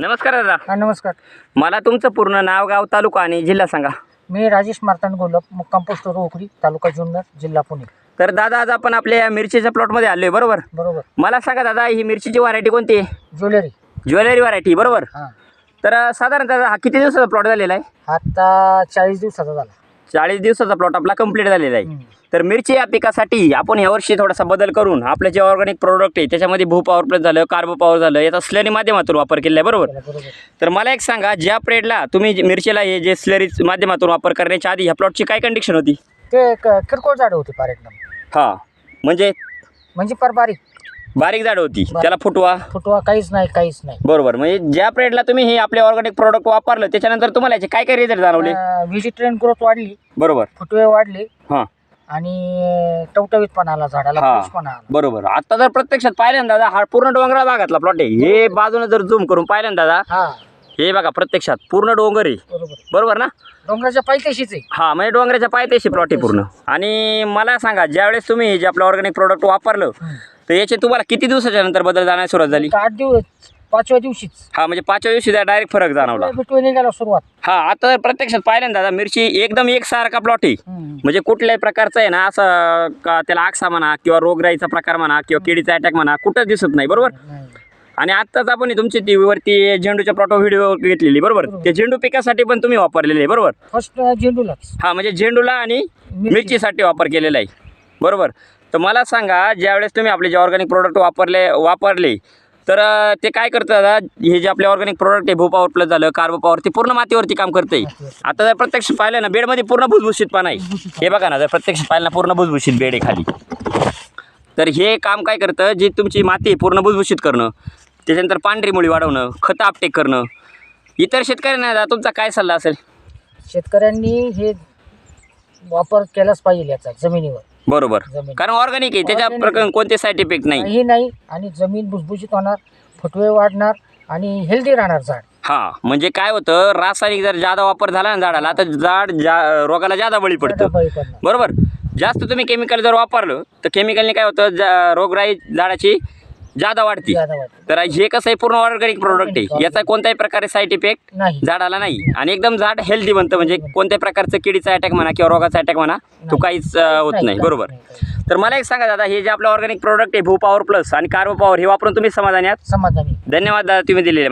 नमस्कार दादा. हा नमस्कार. मला तुमचं पूर्ण नाव गाव तालुका आणि जिल्हा सांगा. मी राजेश मार्तांड गोलप मुक्काम पोस्ट रोकडी तालुका जुन्नर जिल्हा पुणे. तर दादा आज आपण आपल्या या मिरचीच्या प्लॉटमध्ये आलोय बरोबर? बरोबर. मला सांगा दादा ही मिरचीची व्हरायटी कोणती आहे? ज्वेलरी. ज्वेलरी व्हरायटी बरोबर? हां. तर अं, साधारणतः दादा हा किती दिवसाचा प्लॉट झालेला आहे? आता चाळीस दिवसाचा झाला. चाळीस दिवसाचा प्लॉट आपला कंप्लीट झालेला आहे. तर मिरची या पिकासाठी आपण यावर्षी थोडासा बदल करून आपलं जे ऑर्गॅनिक प्रोडक्ट आहे त्याच्यामध्ये भू पॉवर प्लस झालं कार्बो पॉवर झालं याचा स्लरी माध्यमातून वापर केलेला आहे बरोबर? केला, तर मला एक सांगा ज्या प्रेडला तुम्ही मिरचीला हे जे स्लरी माध्यमातून वापर करण्याच्या आधी ह्या प्लॉटची काय कंडिशन होती? ते क- किरकोळ झाड होती फार एकदम हां. म्हणजे? म्हणजे फार बारीक. बारीक झाड होती. त्याला फुटवा. फुटवा काहीच नाही काहीच नाही. बरोबर. म्हणजे ज्या पिरियडला तुम्ही हे आपले ऑर्गॅनिक प्रोडक्ट वापरलं त्याच्यानंतर तुम्हाला याचे काय काय रिझल्ट जाणवले? व्हेजिटेरियन ग्रोथ वाढली. बरोबर. फुटवे वाढले. हां. आणि टवटवीत पण आला झाडाला आला. बरोबर. आता जर प्रत्यक्षात पाहिलं ना दादा हा पूर्ण डोंगराळ भागातला प्लॉट आहे. हे बाजूने जर झूम करून पाहिलं ना दादा हा. हे बघा प्रत्यक्षात पूर्ण डोंगर आहे. बरोबर बरोबर ना? डोंगराच्या पायथ्याशीच आहे. हा म्हणजे डोंगराच्या पायथ्याशी प्लॉट आहे पूर्ण. आणि मला सांगा ज्यावेळेस तुम्ही हे जे आपलं ऑर्गॅनिक प्रोडक्ट वापरलं. तर याचे तुम्हाला किती दिवसाच्या नंतर बदल जाण्यास सुरुवात झाली? आठ दिवस पाचव्या दिवशीच. हा म्हणजे पाचव्या दिवशी डायरेक्ट फरक जाणवला. सुरुवात. हा आता प्रत्यक्षात पाहिलं ना दादा मिरची एकदम एकसारखा प्लॉट आहे. म्हणजे कुठल्याही प्रकारचं आहे ना असं का त्याला आकसा म्हणा किंवा रोगराईचा प्रकार म्हणा किंवा किडीचा अटॅक म्हणा कुठंच दिसत नाही बरोबर. आणि आत्ताच आपण ही तुमची टी व्हीवरती झेंडूच्या प्लॉटवर व्हिडिओ घेतलेली बरोबर. ते झेंडू पिकासाठी पण तुम्ही वापरलेले आहे बरोबर? फर्स्ट झेंडूलाच. हा म्हणजे झेंडूला आणि मिरची. मिरचीसाठी वापर केलेला आहे बरोबर? तर मला सांगा ज्यावेळेस तुम्ही आपले जे ऑर्गॅनिक प्रोडक्ट वापरले वापरले तर अं, ते काय करतं दादा हे जे आपले ऑर्गॅनिक प्रोडक्ट आहे भू पॉवर प्लस झालं कार्बो पॉवर ते पूर्ण मातीवरती काम करते. आता जर प्रत्यक्ष पाहिलं ना बेडमध्ये पूर्ण भुसभुशीत पान आहे. हे बघा ना जर प्रत्यक्ष पाहिलं ना पूर्ण भुसभुशीत बेड आहे खाली. तर हे काम काय करतं? जी तुमची माती आहे पूर्ण भुसभुशीत करणं. त्याच्यानंतर पांढरी मुळी वाढवणं खतं आपटेक करणं. इतर शेतकऱ्यांना तुमचा काय सल्ला असेल? शेतकऱ्यांनी हे वापर केलाच पाहिजे याचा जमिनीवर. बरोबर. जमीन. कारण ऑर्गॅनिक आहे त्याच्या Organic. प्रकार कोणते साईड इफेक्ट नाही. काही नाही आणि जमीन भुसभुशीत होणार फुटवे वाढणार आणि हेल्दी राहणार झाड. हा म्हणजे काय होतं रासायनिक जर जादा वापर झाला ना झाडाला तर झाड जा रोगाला जादा बळी पडतं. पडणार. बरोबर. जास्त तुम्ही केमिकल जर वापरलं तर केमिकलने काय होतं जा रोगराई झाडाची जादा वाढती. जादा वाटतं तर हे कसं आहे पूर्ण ऑर्गॅनिक प्रोडक्ट आहे. याचा कोणत्याही प्रकारे साईड इफेक्ट नाही. झाडाला नाही. आणि एकदम झाड हेल्दी बनतं. म्हणजे कोणत्याही प्रकारचं किडीचा अटॅक म्हणा किंवा रोगाचा अटॅक म्हणा तो. काहीच अं, होत नाही बरोबर. तर मला एक सांगा दादा हे जे आपलं ऑर्गॅनिक प्रोडक्ट आहे भू पॉवर प्लस आणि कार्बो पॉवर हे वापरून तुम्ही समाधानी आहात? समाधानी. धन्यवाद दादा तुम्ही दिलेले.